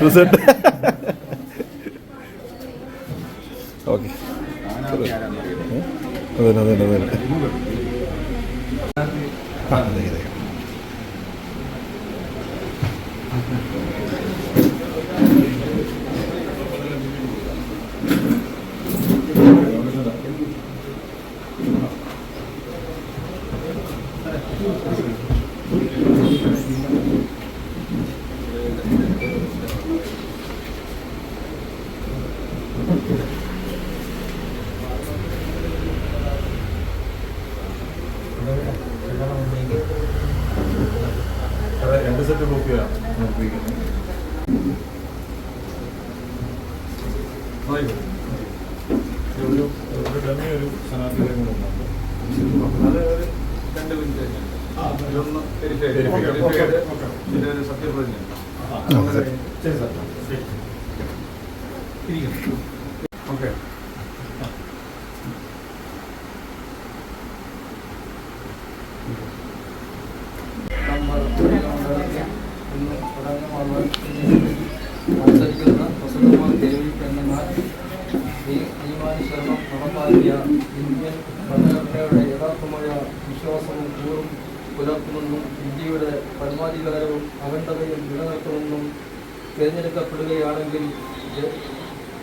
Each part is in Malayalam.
റിസൾട്ട് ഓക്കെ അതെ അതെ അതെ അതെ അതെ. രണ്ട് സെറ്റ് കോപ്പിയാണ് ഉപയോഗിക്കുന്നത് ഒരു ഡമ്മി ഒരു സ്ഥാനാർത്ഥിയുടെ കൂടെ ഉണ്ടാകും അത് രണ്ട് മിനിറ്റ് കഴിഞ്ഞാൽ. ഇതൊന്ന് വെരിഫൈ okay. പിന്നെ ഒരു സത്യപ്രതിജ്ഞ ശരി. സാർ. ഓക്കെ മത്സരിക്കുന്ന വസന്തകുമാർ ദേവി പെണ്ണുമാർ ഈ നിയമാനുസരണം നടപ്പാക്കിയ ഇന്ത്യൻ ഭരണഘടനയുടെ യഥാർത്ഥമായ വിശ്വാസവും കൂറും പുലർത്തുമെന്നും ഇന്ത്യയുടെ പരമാധികാരവും അഖണ്ഡതയും നിലനിർത്തുമെന്നും തിരഞ്ഞെടുക്കപ്പെടുകയാണെങ്കിൽ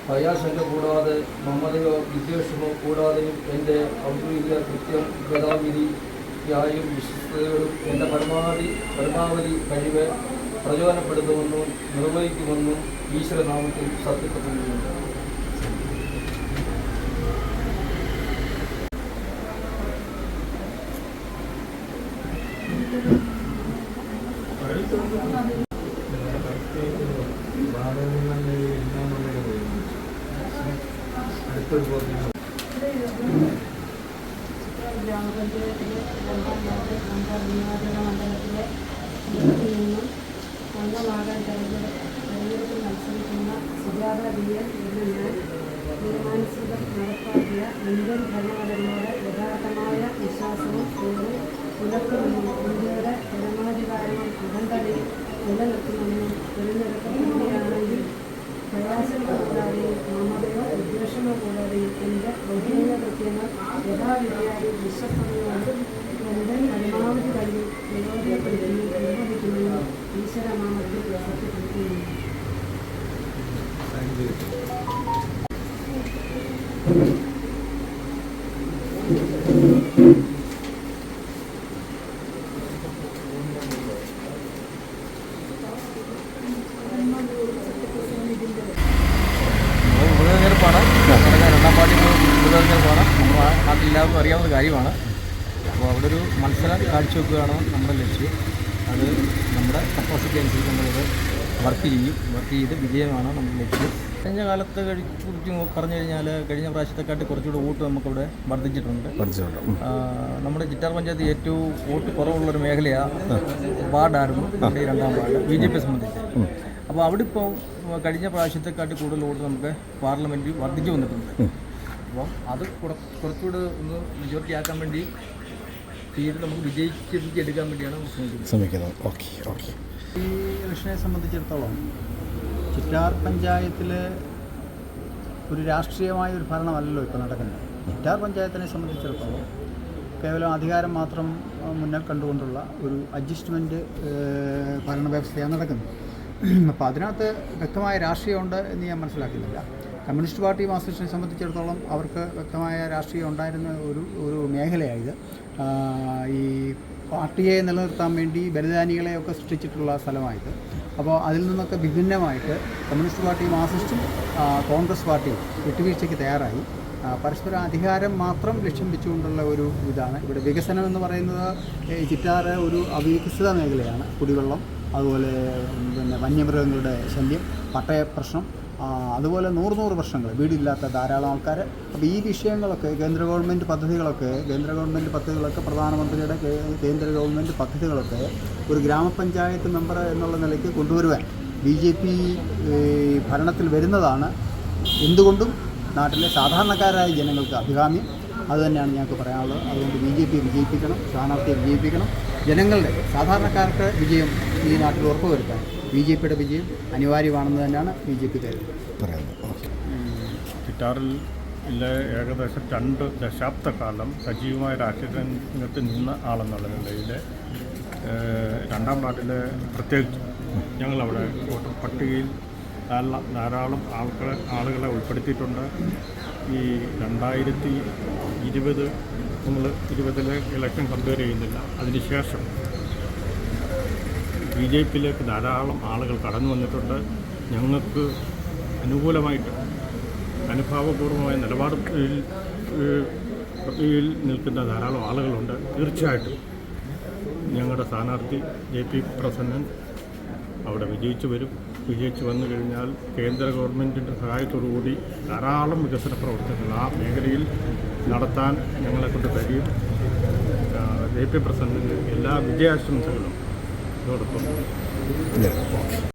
ഭയാശങ്ക കൂടാതെ മമതയോ വിദ്വേഷമോ കൂടാതെയും എന്റെ ഔദ്യോഗിക കൃത്യം ഗതാവിധിയായും വിശ്വസ്തയോടും എന്റെ പരമാവധി പരമാവധി കഴിവ് പ്രചോദനപ്പെടുത്തുമെന്നും നിർവഹിക്കുമെന്നും ഈശ്വരനാമത്തിൽ സത്യപ്പെടുത്തുന്നു ഗ്രാമപഞ്ചായത്തിലെ നിയോജക മണ്ഡലത്തിലെ ഇതിൽ നിന്നും അംഗമാകാൻ തെരഞ്ഞെടുപ്പ് മത്സരിക്കുന്ന സുജാത ബി എൻ ഞാൻ നിയമാനുസൃതം നടപ്പാക്കിയ ഇന്ത്യൻ ഭരണഘടനയുടെ യഥാർത്ഥമായ വിശ്വാസവും പുലർത്തുമെന്നും അഖണ്ഡതയും നിലനിർത്തുമെന്നും തിരഞ്ഞെടുക്കപ്പെടുകയാണെങ്കിൽ പ്രയാസം കൂടാതെയും മമതയോ വിദ്വേഷമോ കൂടാതെയും എന്റെ ഔദ്യോഗിക കൃത്യങ്ങൾ യഥാവിധിയായി വിശ്വസ്തയോടും എന്റെ പരമാവധി കഴിവ് പ്രയോജനപ്പെടുത്തുകയും നിർവഹിക്കുമെന്ന് ഈശ്വരനാമത്തിൽ സത്യപ്പെടുത്തുന്നു ഉപതെരഞ്ഞെടുപ്പാണ് നമ്മുടെ രണ്ടാം പാർട്ടി ഉപതെരഞ്ഞെടുപ്പാണ് നമ്മുടെ നാട്ടിലെല്ലാവർക്കും അറിയാവുന്ന കാര്യമാണ്. അപ്പോൾ അവിടെ ഒരു മത്സരം കാഴ്ചവെക്കുകയാണ് നമ്മുടെ ലക്ഷ്യം. അത് നമ്മുടെ കപ്പാസിറ്റി അനുസരിച്ച് നമ്മളിത് വർക്ക് ചെയ്യും. വർക്ക് ചെയ്ത് വിജയമാണ് നമ്മുടെ ലക്ഷ്യം. കഴിഞ്ഞ കാലത്തെ കുറിച്ച് പറഞ്ഞു കഴിഞ്ഞാൽ കഴിഞ്ഞ പ്രാവശ്യത്തെക്കാട്ടി കുറച്ചുകൂടെ വോട്ട് നമുക്കിവിടെ വർദ്ധിച്ചിട്ടുണ്ട്. നമ്മുടെ ചിറ്റാർ പഞ്ചായത്ത് ഏറ്റവും വോട്ട് കുറവുള്ളൊരു മേഖലയാണ് വാർഡായിരുന്നു. നമ്മുടെ രണ്ടാം വാർഡ്. ബി ജെ പി സംബന്ധിച്ച്. അപ്പോൾ അവിടെ ഇപ്പോൾ കഴിഞ്ഞ പ്രാവശ്യത്തെക്കാട്ടി കൂടുതൽ വോട്ട് നമുക്ക് പാർലമെന്റിൽ വർദ്ധിച്ചു വന്നിട്ടുണ്ട്. അപ്പം അത് കുറ- കുറച്ചുകൂടെ ഒന്ന് മെജോറിറ്റി ആക്കാൻ വേണ്ടി തീരെ നമുക്ക് വിജയിച്ചെടുക്കാൻ വേണ്ടിയാണ് ശ്രമിക്കുന്നത്. ഓക്കെ ഓക്കെ ഈ ഇലക്ഷനെ സംബന്ധിച്ചിടത്തോളം ചിറ്റാർ പഞ്ചായത്തിൽ ഒരു രാഷ്ട്രീയമായ ഒരു ഭരണമല്ലല്ലോ ഇപ്പോൾ നടക്കുന്നത്. ചിറ്റാർ പഞ്ചായത്തിനെ സംബന്ധിച്ചിടത്തോളം കേവലം അധികാരം മാത്രം മുന്നിൽ കണ്ടുകൊണ്ടുള്ള ഒരു അഡ്ജസ്റ്റ്മെന്റ് ഭരണ വ്യവസ്ഥയാണ് നടക്കുന്നത്. അപ്പോൾ അതിനകത്ത് വ്യക്തമായ രാഷ്ട്രീയമുണ്ട് എന്ന് ഞാൻ മനസ്സിലാക്കുന്നില്ല. കമ്മ്യൂണിസ്റ്റ് പാർട്ടി മാർക്സിസ്റ്റിനെ സംബന്ധിച്ചിടത്തോളം അവർക്ക് വ്യക്തമായ രാഷ്ട്രീയം ഉണ്ടായിരുന്ന ഒരു ഒരു മേഖലയായത്. ഈ പാർട്ടിയെ നിലനിർത്താൻ വേണ്ടി ബലിദാനികളെയൊക്കെ സൃഷ്ടിച്ചിട്ടുള്ള സ്ഥലമായിട്ട് അപ്പോൾ അതിൽ നിന്നൊക്കെ വിഭിന്നമായിട്ട് കമ്മ്യൂണിസ്റ്റ് പാർട്ടി മാസിസ്റ്റും കോൺഗ്രസ് പാർട്ടിയും വിട്ടുവീഴ്ചയ്ക്ക് തയ്യാറായി. പരസ്പര അധികാരം മാത്രം ലക്ഷ്യം വെച്ചുകൊണ്ടുള്ള ഒരു ഇതാണ്. ഇവിടെ വികസനം എന്ന് പറയുന്നത് ചിറ്റാറ് ഒരു അവികസിത മേഖലയാണ്. കുടിവെള്ളം അതുപോലെ പിന്നെ വന്യമൃഗങ്ങളുടെ ശല്യം പട്ടയ പ്രശ്നം അതുപോലെ നൂറ് നൂറ് പ്രശ്നങ്ങൾ വീടില്ലാത്ത ധാരാളം ആൾക്കാർ അപ്പോൾ ഈ വിഷയങ്ങളൊക്കെ കേന്ദ്ര ഗവൺമെന്റ് പദ്ധതികളൊക്കെ കേന്ദ്ര ഗവൺമെന്റ് പദ്ധതികളൊക്കെ പ്രധാനമന്ത്രിയുടെ കേന്ദ്ര ഗവൺമെന്റ് പദ്ധതികളൊക്കെ ഒരു ഗ്രാമപഞ്ചായത്ത് മെമ്പർ എന്നുള്ള നിലയ്ക്ക് കൊണ്ടുവരുവാൻ ബി ജെ പി ഭരണത്തിൽ വരുന്നതാണ്. എന്തുകൊണ്ടും നാട്ടിലെ സാധാരണക്കാരായ ജനങ്ങൾക്ക് അഭികാമ്യം. അതുതന്നെയാണ് ഞങ്ങൾക്ക് പറയാനുള്ളത്. അതുകൊണ്ട് ബി ജെ പി വിജയിപ്പിക്കണം സ്ഥാനാർത്ഥിയെ വിജയിപ്പിക്കണം. ജനങ്ങളുടെ സാധാരണക്കാർക്ക് വിജയം ഈ നാട്ടിൽ ഉറപ്പുവരുത്താൻ. ബി ജെ പിയുടെ വിജയം അനിവാര്യമാണെന്ന് തന്നെയാണ് ബി ജെ പി പറയുന്നത്. കിട്ടാറിൽ ഇല്ല ഏകദേശം രണ്ട് ദശാബ്ദക്കാലം സജീവമായ രാഷ്ട്രീയ രംഗത്ത് നിന്ന ആളെന്നുള്ള നിലയിൽ രണ്ടാം നാട്ടിലെ പ്രത്യേകിച്ച് ഞങ്ങളവിടെ വോട്ടർ പട്ടികയിൽ ധാരാളം ധാരാളം ആൾക്കാരെ ആളുകളെ ഉൾപ്പെടുത്തിയിട്ടുണ്ട്. ഈ രണ്ടായിരത്തി ഇരുപത് നമ്മൾ ഇരുപതിലെ ഇലക്ഷൻ കമ്പയർ ചെയ്യുന്നില്ല. അതിനുശേഷം ബി ജെ പിയിലേക്ക് ധാരാളം ആളുകൾ കടന്നു വന്നിട്ടുണ്ട്. ഞങ്ങൾക്ക് അനുകൂലമായിട്ട് അനുഭാവപൂർവമായ നിലപാട് യിൽ നിൽക്കുന്ന ധാരാളം ആളുകളുണ്ട്. തീർച്ചയായിട്ടും ഞങ്ങളുടെ സ്ഥാനാർത്ഥി ജെ പി പ്രസന്നൻ അവിടെ വിജയിച്ചു വരും. വിജയിച്ചു വന്നു കഴിഞ്ഞാൽ കേന്ദ്ര ഗവൺമെന്റിന്റെ സഹായത്തോടുകൂടി ധാരാളം വികസന പ്രവർത്തനങ്ങൾ ആ മേഖലയിൽ നടത്താൻ ഞങ്ങളെക്കൊണ്ട് കഴിയും. ജെ പി പ്രസന്നന് എല്ലാ വിജയാശംസകളും. ഓക്കെ.